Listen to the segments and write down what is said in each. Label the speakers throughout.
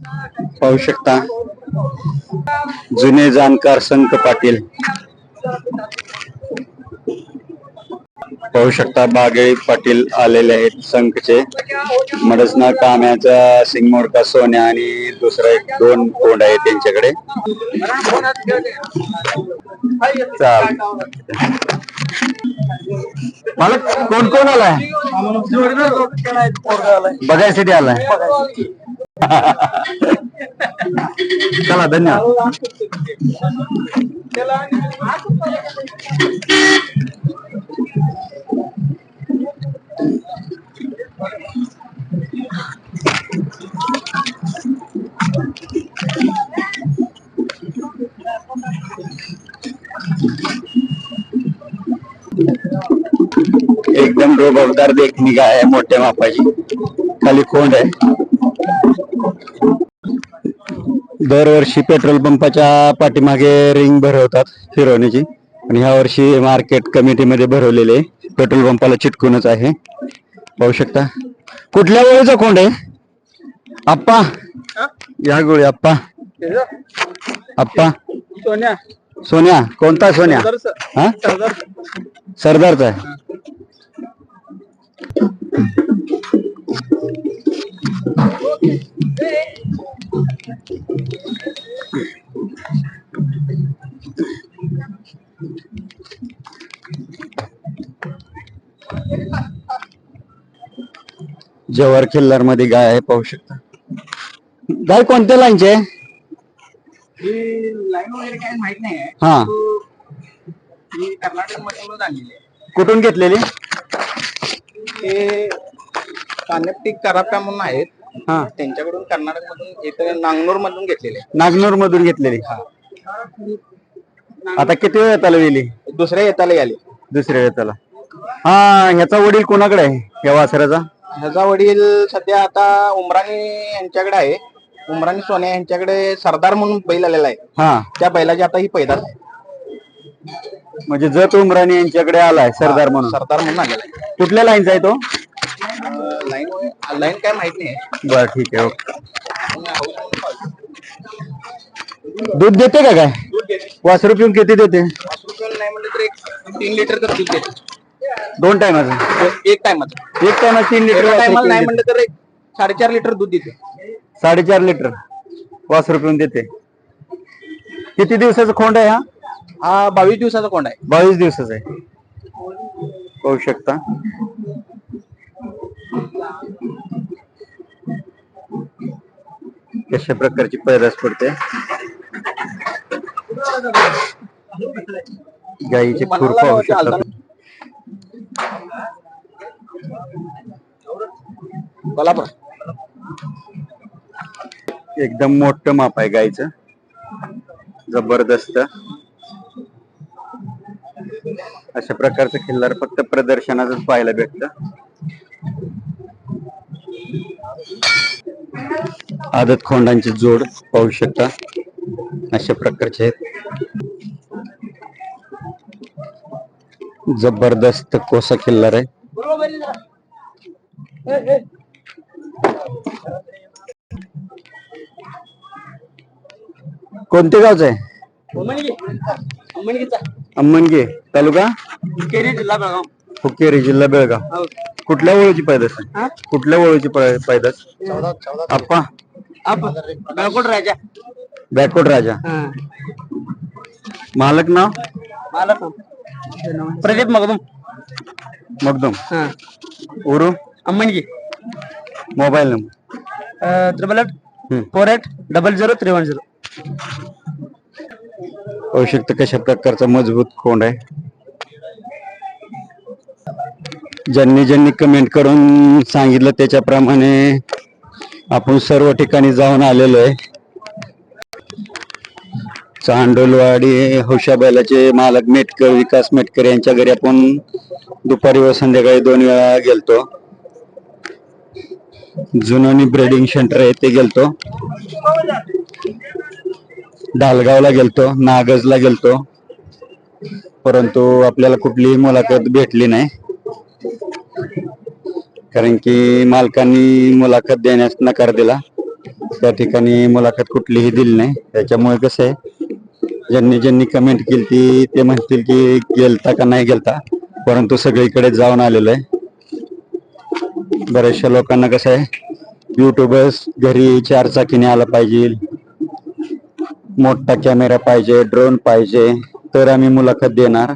Speaker 1: पाहू शकता. जुने जाणकार संक पाटील. पाहू शकता बागळी पाटील आलेले आहेत संघचे मडसना काम्याचा सिंगमोडका सोन्या आणि दुसरा एक दोन कोंड आहे त्यांच्याकडे. मला कोण कोण आलाय? बघायसाठी आलाय. चला धन्यवाद. एकदम रोबवदार देखणी गाय आहे मोठ्या मापाची खाली कोंड आहे. दरवर्षी पेट्रोल पंपाच्या पाठीमागे रिंग भरवतात फिरवण्याची आणि ह्या वर्षी मार्केट कमिटीमध्ये भरवलेले आहे. पेट्रोल पंपाला चिटकूनच आहे. पाहू शकता. कुठल्या वेळेचा कोंड आहे? आप्पा. या गोळी आप्पा. आप्पा.
Speaker 2: सोन्या.
Speaker 1: सोन्या. कोणता सोन्या? हा? सरदारचा आहे. जवाहर खिल्लारमध्ये गाय आहे पाहू शकता. गाय कोणत्या लाईनची
Speaker 2: लाईन वगैरे काय माहीत नाही आहे.
Speaker 1: हा.
Speaker 2: मी कर्नाटक मधूनच आणलेली आहे.
Speaker 1: कुठून घेतलेली?
Speaker 2: ते कानेपटी कराप्या म्हणून आहेत.
Speaker 1: हा.
Speaker 2: त्यांच्याकडून कर्नाटक मधून इथं नांगनूर मधून घेतलेले.
Speaker 1: नागनूर मधून घेतलेली आता किती वेळ येताला
Speaker 2: आहे दुसऱ्या येताला आली
Speaker 1: दुसऱ्या येताला. हा ह्याचा वडील कोणाकडे आहे? या वासराचा?
Speaker 2: ह्याचा वडील सध्या आता उमराणी यांच्याकडे आहे. उमराणी सोन्या यांच्याकडे सरदार म्हणून बैल आलेला आहे.
Speaker 1: हा.
Speaker 2: त्या बैलाची आता ही पैदास आहे.
Speaker 1: म्हणजे जत उमराणी यांच्याकडे आलाय सरदार म्हणून.
Speaker 2: सरदार म्हणून आलेला आहे.
Speaker 1: कुठल्या लाईनचा आहे तो?
Speaker 2: लाईन काय माहीत नाही.
Speaker 1: बर ठीक आहे ओके. दूध देते का काय? वासरू पिऊन किती देते?
Speaker 2: पाच रुपयाला नाही म्हणलं तर एक तीन लिटर तर दूध देते.
Speaker 1: दोन टायमाचं
Speaker 2: एक टायमाचं
Speaker 1: एक टायमा तीन लिटर
Speaker 2: टायमाला नाही. म्हणलं तर एक साडेचार लिटर दूध देते.
Speaker 1: साडेचार लिटर वासरू पिऊन देते. किती दिवसाचा खोंड आहे हा?
Speaker 2: हा बावीस दिवसाचा कोंड आहे.
Speaker 1: बावीस दिवसाचा आहे. पाहू शकता. कशा प्रकारची पैदास पडते? गाईचे खूर पाहू शकता
Speaker 2: कोल्हापूर.
Speaker 1: एकदम मोठं माप आहे गाईचं. जबरदस्त. अशा प्रकारचं खिल्लार फक्त प्रदर्शनातच पाहायला भेटत. आदत खोंडांची जोड पाहू शकता. अशा प्रकारचे आहेत. जबरदस्त कोसा खिल्लार आहे. कोणते गावचं आहे? अम्मनगे तालुका?
Speaker 2: जिल्हा बेळगाव.
Speaker 1: हुक्केरी जिल्हा बेळगाव. कुठल्या ओळीची पैदास? आहे कुठल्या ओळीची पै- पैदास? आप्पा
Speaker 2: बेळकोट राजा.
Speaker 1: बॅकवर्ड राजा. मालक नाव?
Speaker 2: मला Pradeep Magdum.
Speaker 1: Magdum. उरू?
Speaker 2: Ammangi
Speaker 1: mobile number.
Speaker 2: Triple eight four eight double zero three one zero
Speaker 1: पाहू शकता कशा प्रकारचा मजबूत खोंड आहे? ज्यांनी ज्यांनी कमेंट करून सांगितलं त्याच्याप्रमाणे आपण सर्व ठिकाणी जाऊन आलेलो आहे. चांडोलवाडी हौशा बैलाचे मालक मेटकर विकास मेटकर यांच्या घरी आपण दुपारी व संध्याकाळी दोन वेळा गेलतो. जुनोनी ब्रेडिंग सेंटर आहे ते गेलतो. डालगावला गेलतो नागजला गेलतो. परंतु आपल्याला कुठलीही मुलाखत भेटली नाही. कारण की मालकांनी मुलाखत देण्यास नकार दिला. त्या ठिकाणी मुलाखत कुठलीही दिली नाही. त्याच्यामुळे कसं आहे ज्यांनी ज्यांनी कमेंट केली ती ते म्हणतील की गेलता का नाही गेलता. परंतु सगळीकडे जाऊन आलेलो आहे. बऱ्याचशा लोकांना कसं आहे युट्यूबर्स घरी चार चाकीने आला पाहिजे. मोठा कॅमेरा पाहिजे ड्रोन पाहिजे तर आम्ही मुलाखत देणार.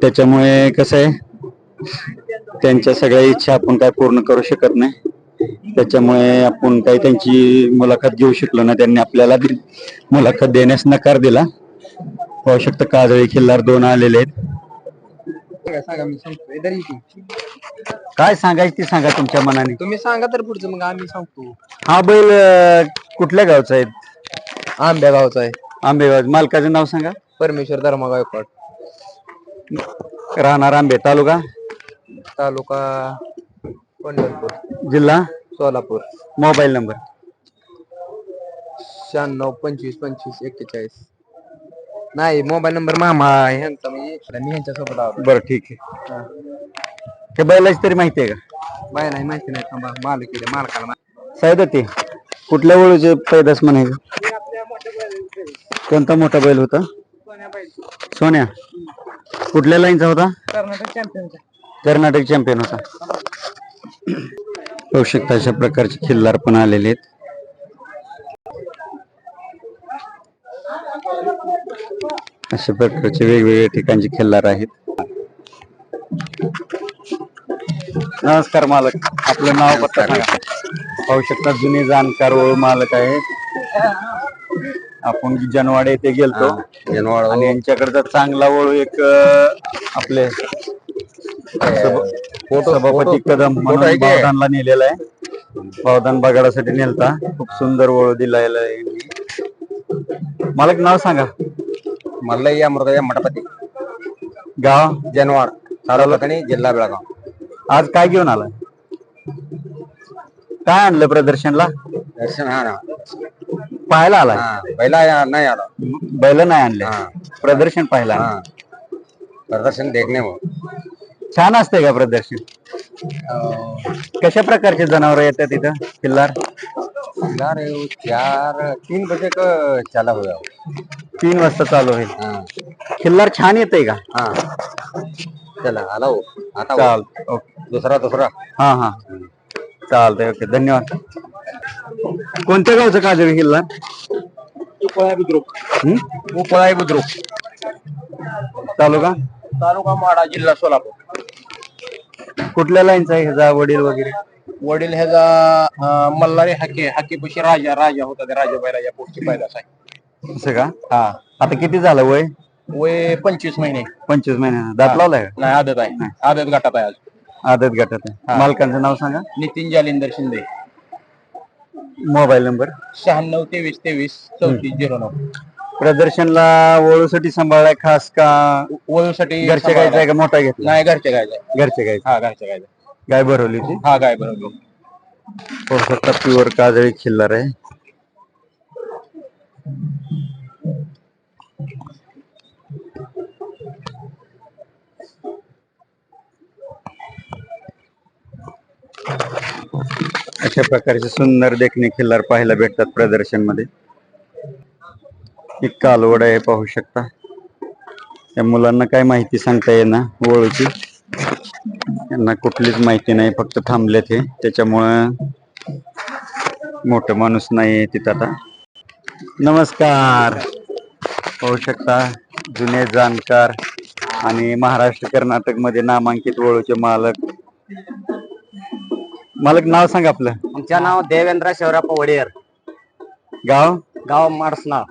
Speaker 1: त्याच्यामुळे कसं आहे त्यांच्या सगळ्या इच्छा आपण काय पूर्ण करू शकत नाही. त्याच्यामुळे आपण काही त्यांची मुलाखत घेऊ शकलो ना त्यांनी आपल्याला मुलाखत देण्यास नकार दिला. पाहू शकता काजळी खिल्लार दोन आलेले आहेत. काय सांगायचं ते सांगा तुमच्या मनाने.
Speaker 3: तुम्ही सांगा तर पुढचं मग आम्ही सांगतो.
Speaker 1: हा बैल अं, कुठल्या गावचा आहे?
Speaker 3: आंब्या गावचा आहे.
Speaker 1: आंबेगाव मालकाचं नाव सांगा.
Speaker 3: परमेश्वर धर्मा गायकवाड
Speaker 1: राहणार आंबे तालुका?
Speaker 3: तालुका पंढरपूर.
Speaker 1: जिल्हा?
Speaker 3: सोलापूर.
Speaker 1: Mobile number.
Speaker 3: शहाण्णव पंचवीस पंचवीस एक्केचाळीस. नाही मोबाईल नंबर मामा ह्यांचा म्हणजे मी ह्यांच्यासोबत आलो.
Speaker 1: बरं ठीक आहे. ते बैलाची तरी माहिती आहे का?
Speaker 3: बाय नाही माहिती नाही. थांबा मालक इकडे मालकाला.
Speaker 1: साहेब ते कुठल्या वळूचे पैदास म्हणायचं कोणता मोठा बैल होता? सोन्या कुठल्या लाईनचा होता?
Speaker 3: कर्नाटक चॅम्पियनचा
Speaker 1: कर्नाटक चॅम्पियन होता. पाहू शकता अशा प्रकारचे खिल्लार पण आलेले आहेत. अशा प्रकारचे वेगवेगळ्या ठिकाणचे खिल्लार आहेत. नमस्कार मालक. आपलं नाव पत्ता सांगा? पाहू शकता जुने जाणकार ओळ मालक आहेत आपण जनवाडे येथे गेलतो. आणि यांच्याकडचा चांगला ओळू एक अं, आपले सभापती कदम म्हणून नेलेला आहे. बावधान बगाडासाठी नेलता. खूप सुंदर ओळू दिला यांनी. मालक नाव सांगा.
Speaker 3: मल्लయ్య मृदय मठपती.
Speaker 1: गाव?
Speaker 3: जनवाड तालुका जिल्हा बेळगाव.
Speaker 1: आज काय घेऊन आलाय? काय आणलं प्रदर्शनला?
Speaker 3: दर्शन हा ना.
Speaker 1: पाहायला
Speaker 3: हा पहिला नाही आला.
Speaker 1: बैल नाही आणले प्रदर्शन पाहायला
Speaker 3: हा. प्रदर्शन देखणे
Speaker 1: छान असते का प्रदर्शन? कशा प्रकारचे जनावर येतात इथं? किल्लार?
Speaker 3: यार ये चार तीन बजे का चला हुआ
Speaker 1: तीन वाजता चालू होईल.
Speaker 3: हाँ.
Speaker 1: खिल्लार छान येते का?
Speaker 3: हाँ. चला आला हो. आता हो.
Speaker 1: चाल ओके.
Speaker 3: दुसरा दुसरा.
Speaker 1: हा हा. चालतंय ओके. धन्यवाद. कोणत्या गावचं काजळी किल्ला
Speaker 3: उपळा बुद्रुक.
Speaker 1: हं?
Speaker 3: उपळा बुद्रुक.
Speaker 1: तालुका?
Speaker 3: तालुका माडा जिल्हा सोलापूर.
Speaker 1: कुठल्या लाईनचा आहे ह्याचा वडील वगैरे?
Speaker 3: वडील ह्याचा मल्हारी हाके हाकेपशी राजा राजा होता त्या राजा बैराजा पोटची पैदास आहे.
Speaker 1: असं का? हा. आता किती झालं वय?
Speaker 3: वय पंचवीस महिने.
Speaker 1: पंचवीस महिने. दात लावलाय? का
Speaker 3: नाही आदत आहे. आदत गटात आहे आज
Speaker 1: आदत गटात आहे. मालकांचं नाव सांगा.
Speaker 3: नितीन जालिंदर शिंदे.
Speaker 1: Mobile number?
Speaker 3: शहाण्णव तेवीस तेवीस चौतीस झिरो नऊ.
Speaker 1: प्रदर्शनला वळूसाठी सांभाळलाय खास का?
Speaker 3: वळूसाठी
Speaker 1: घरच्या गायचा आहे का? मोठा घेतला?
Speaker 3: नाही घरच्या गायचा
Speaker 1: घरच्या गायचा?
Speaker 3: हा घरच्या गायचा
Speaker 1: गाय भरवली होती?
Speaker 3: हा गाय बरोबर
Speaker 1: पाहू शकता प्युअर काजळी खिल्लार आहे. अशा प्रकारचे सुंदर देखणे खिल्लार पाहायला भेटतात प्रदर्शनमध्ये एक कालवड आहे पाहू शकता. त्या मुलांना काय माहिती सांगता येणार ओळखी. यांना कुठलीच माहिती नाही फक्त थांबलेत हे. त्याच्यामुळं मोठं माणूस नाही तिथं आता. नमस्कार. पाहू शकता जुने जाणकार आणि महाराष्ट्र कर्नाटकमध्ये नामांकित वळूचे मालक. मालक नाव सांगा आपलं.
Speaker 3: आमचं नाव देवेंद्र शिवराप्पा वडेर
Speaker 1: गाव?
Speaker 3: गाव माडसना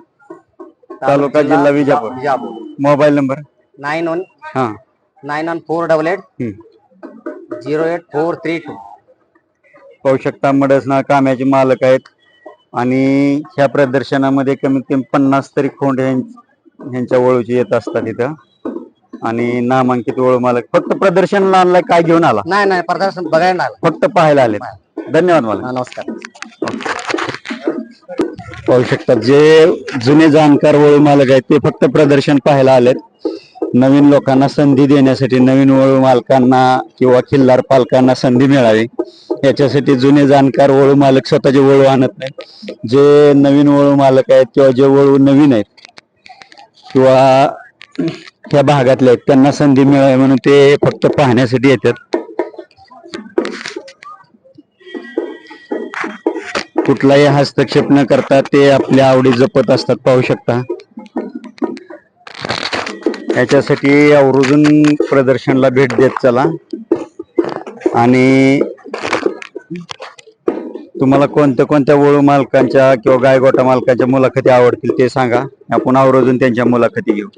Speaker 1: तालुका जिल्हा Vijapur.
Speaker 3: Vijapur.
Speaker 1: Mobile number?
Speaker 3: Nine one
Speaker 1: हा.
Speaker 3: Nine one four double eight. Zero eight four three two.
Speaker 1: पाहू शकता मडसना काम्याचे मालक आहेत. आणि ह्या प्रदर्शनामध्ये कमीत कमी पन्नास तरी खोंड ह्यांच्या वळूची येत असतात इथं. आणि नामांकित वळू मालक. फक्त प्रदर्शनाला आणलाय काय घेऊन आला?
Speaker 3: नाही नाही प्रदर्शन बघायला आलं.
Speaker 1: फक्त पाहायला आले. धन्यवाद मालक.
Speaker 3: हा, नमस्कार.
Speaker 1: पाहू शकतात. जे जुने जाणकार वळू मालक आहेत ते फक्त प्रदर्शन पाहायला आलेत. नवीन लोकांना संधी देण्यासाठी नवीन वळू मालकांना किंवा खिल्लार पालकांना संधी मिळावी. याच्यासाठी जुने जाणकार वळू मालक स्वतःचे वळू आणत नाहीत. जे नवीन वळू मालक आहेत किंवा जे वळू नवीन आहेत किंवा त्या भागातले आहेत त्यांना संधी मिळावी म्हणून ते फक्त पाहण्यासाठी येतात. कुठलाही हस्तक्षेप न करता ते आपल्या आवडी जपत असतात पाहू शकता. याच्यासाठी आवर्जून प्रदर्शनला भेट देत चला. आणि तुम्हाला कोणत्या कोणत्या वळू मालकांच्या किंवा गायगोटा मालकांच्या मुलाखती आवडतील ते सांगा. आपण आवर्जून त्यांच्या मुलाखती घेऊ.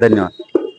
Speaker 1: धन्यवाद.